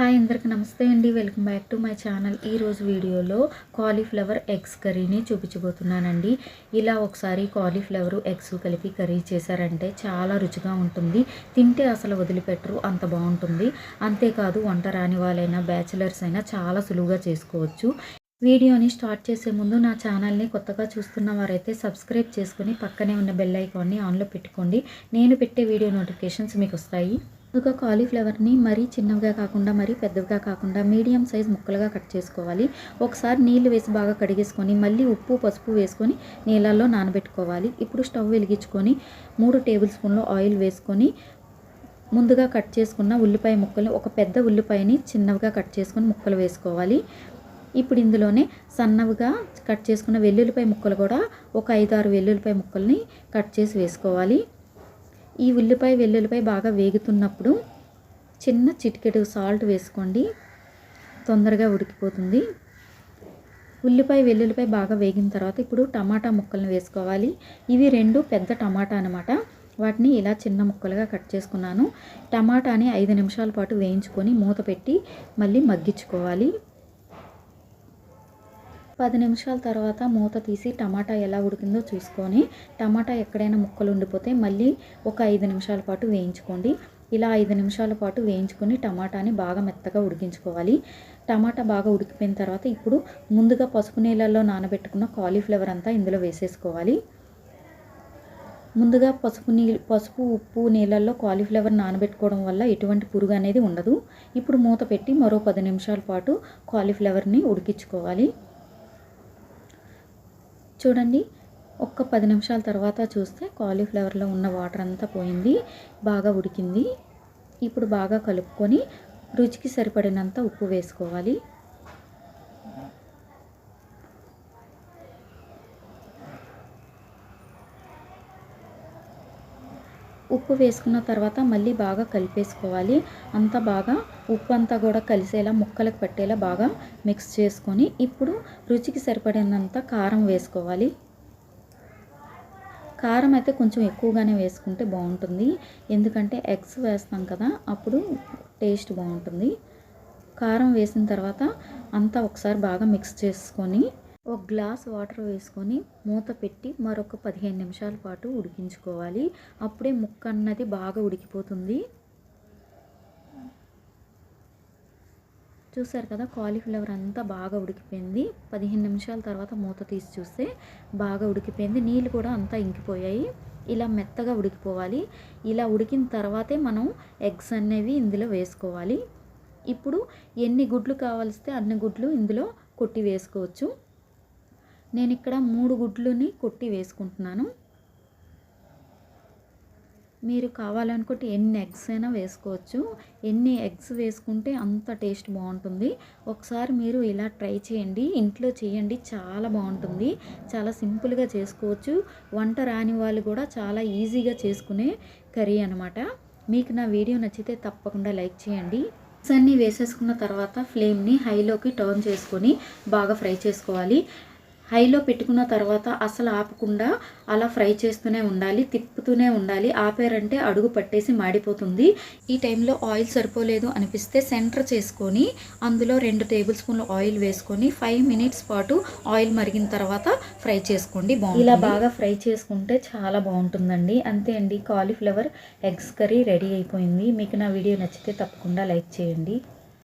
Hi అందరికి నమస్తే అండి. Welcome back to my channel. ఈరోజు వీడియోలో కాలీఫ్లవర్ ఎగ్స్ కర్రీని చూపించబోతున్నానండి. ఇలా ఒకసారి కాలీఫ్లవర్ ఎగ్స్ కలిపి కర్రీ చేశారంటే చాలా రుచిగా ఉంటుంది. తింటే అసలు వదిలిపెట్టరు అంత బాగుంటుంది. అంతేకాదు వంట రాని వాళ్ళైనా బ్యాచిలర్స్ అయినా చాలా సులువుగా చేసుకోవచ్చు. వీడియోని స్టార్ట్ చేసే ముందు నా ఛానల్ని కొత్తగా చూస్తున్న వారైతే సబ్స్క్రైబ్ చేసుకుని పక్కనే ఉన్న బెల్ ఐకాన్ని ఆన్లో పెట్టుకోండి. నేను పెట్టే వీడియో నోటిఫికేషన్స్ మీకు వస్తాయి. ఒక కాలీఫ్లవర్ని మరీ చిన్నవిగా కాకుండా మరీ పెద్దవిగా కాకుండా మీడియం సైజ్ ముక్కలుగా కట్ చేసుకోవాలి. ఒకసారి నీళ్ళు వేసి బాగా కడిగేసుకొని మళ్ళీ ఉప్పు పసుపు వేసుకొని నీళ్ళల్లో నానబెట్టుకోవాలి. ఇప్పుడు స్టవ్ వెలిగించుకొని మూడు టేబుల్ స్పూన్లు ఆయిల్ వేసుకొని ముందుగా కట్ చేసుకున్న ఉల్లిపాయ ముక్కలు ఒక పెద్ద ఉల్లిపాయని చిన్నవిగా కట్ చేసుకొని ముక్కలు వేసుకోవాలి. ఇప్పుడు ఇందులోనే సన్నవిగా కట్ చేసుకున్న వెల్లుల్లిపాయ ముక్కలు కూడా ఒక ఐదు ఆరు వెల్లుల్లిపాయ ముక్కల్ని కట్ చేసి వేసుకోవాలి. ఈ ఉల్లిపాయ వెల్లుల్లిపాయ బాగా వేగుతున్నప్పుడు చిన్న చిటికెడు సాల్ట్ వేసుకోండి. తొందరగా ఉడికిపోతుంది. ఉల్లిపాయ వెల్లుల్లిపాయ బాగా వేగిన తర్వాత ఇప్పుడు టమాటా ముక్కలను వేసుకోవాలి. ఇవి రెండు పెద్ద టమాటా అనమాట వాటిని ఇలా చిన్న ముక్కలుగా కట్ చేసుకున్నాను. టమాటాని ఐదు నిమిషాల పాటు వేయించుకొని మూత పెట్టి మళ్ళీ మగ్గించుకోవాలి. పది నిమిషాల తర్వాత మూత తీసి టమాటా ఎలా ఉడికిందో చూసుకొని టమాటా ఎక్కడైనా ముక్కలు ఉండిపోతే మళ్ళీ ఒక ఐదు నిమిషాల పాటు వేయించుకోండి. ఇలా ఐదు నిమిషాల పాటు వేయించుకొని టమాటాని బాగా మెత్తగా ఉడికించుకోవాలి. టమాటా బాగా ఉడికిపోయిన తర్వాత ఇప్పుడు ముందుగా పసుపు నీళ్ళల్లో నానబెట్టుకున్న కాలీఫ్లవర్ అంతా ఇందులో వేసేసుకోవాలి. ముందుగా పసుపు నీళ్ళు పసుపు ఉప్పు నీళ్ళల్లో కాలీఫ్లవర్ నానబెట్టుకోవడం వల్ల ఎటువంటి పురుగు అనేది ఉండదు. ఇప్పుడు మూత పెట్టి మరో పది నిమిషాల పాటు కాలీఫ్లవర్ని ఉడికించుకోవాలి. చూడండి ఒక్క పది నిమిషాల తర్వాత చూస్తే కాలీఫ్లవర్లో ఉన్న వాటర్ అంతా పోయింది బాగా ఉడికింది. ఇప్పుడు బాగా కలుపుకొని రుచికి సరిపడినంత ఉప్పు వేసుకోవాలి. ఉప్పు వేసుకున్న తర్వాత మళ్ళీ బాగా కలిపేసుకోవాలి. అంతా బాగా ఉప్పు అంతా కూడా కలిసేలా ముక్కలకు పట్టేలా బాగా మిక్స్ చేసుకొని ఇప్పుడు రుచికి సరిపడినంత కారం వేసుకోవాలి. కారం అయితే కొంచెం ఎక్కువగానే వేసుకుంటే బాగుంటుంది. ఎందుకంటే ఎగ్స్ వేస్తాం కదా అప్పుడు టేస్ట్ బాగుంటుంది. కారం వేసిన తర్వాత అంతా ఒకసారి బాగా మిక్స్ చేసుకొని ఒక గ్లాస్ వాటర్ వేసుకొని మూత పెట్టి మరొక పదిహేను నిమిషాల పాటు ఉడికించుకోవాలి. అప్పుడే ముక్క అన్నది బాగా ఉడికిపోతుంది. చూసారు కదా కాలీఫ్లవర్ అంతా బాగా ఉడికిపోయింది. పదిహేను నిమిషాల తర్వాత మూత తీసి చూస్తే బాగా ఉడికిపోయింది. నీళ్ళు కూడా అంతా ఇంకిపోయాయి. ఇలా మెత్తగా ఉడికిపోవాలి. ఇలా ఉడికిన తర్వాతే మనం ఎగ్స్ అనేవి ఇందులో వేసుకోవాలి. ఇప్పుడు ఎన్ని గుడ్లు కావాల్స్తే అన్ని గుడ్లు ఇందులో కొట్టి వేసుకోవచ్చు. నేను ఇక్కడ మూడు గుడ్లని కొట్టి వేసుకుంటున్నాను. మీరు కావాలనుకుంటే ఎన్ని ఎగ్స్ అయినా వేసుకోవచ్చు. ఎన్ని ఎగ్స్ వేసుకుంటే అంత టేస్ట్ బాగుంటుంది. ఒకసారి మీరు ఇలా ట్రై చేయండి. ఇంట్లో చేయండి. చాలా బాగుంటుంది. చాలా సింపుల్గా చేసుకోవచ్చు. వంట రాని వాళ్ళు కూడా చాలా ఈజీగా చేసుకునే కర్రీ అనమాట మీకు నా వీడియో నచ్చితే తప్పకుండా లైక్ చేయండి. అన్నీ వేసేసుకున్న తర్వాత ఫ్లేమ్ని హైలోకి టర్న్ చేసుకొని బాగా ఫ్రై చేసుకోవాలి. హైలో పెట్టుకున్న తర్వాత అసలు ఆపకుండా అలా ఫ్రై చేస్తూనే ఉండాలి తిప్పుతూనే ఉండాలి. ఆపారంటే అడుగు పట్టేసి మాడిపోతుంది. ఈ టైంలో ఆయిల్ సరిపోలేదు అనిపిస్తే సెంటర్ చేసుకొని అందులో రెండు టేబుల్ స్పూన్లు ఆయిల్ వేసుకొని ఫైవ్ మినిట్స్ పాటు ఆయిల్ మరిగిన తర్వాత ఫ్రై చేసుకోండి. బాగుంది ఇలా బాగా ఫ్రై చేసుకుంటే చాలా బాగుంటుందండి. అంతే అండి. కాలీఫ్లవర్ ఎగ్స్ కర్రీ రెడీ అయిపోయింది. మీకు నా వీడియో నచ్చితే తప్పకుండా లైక్ చేయండి.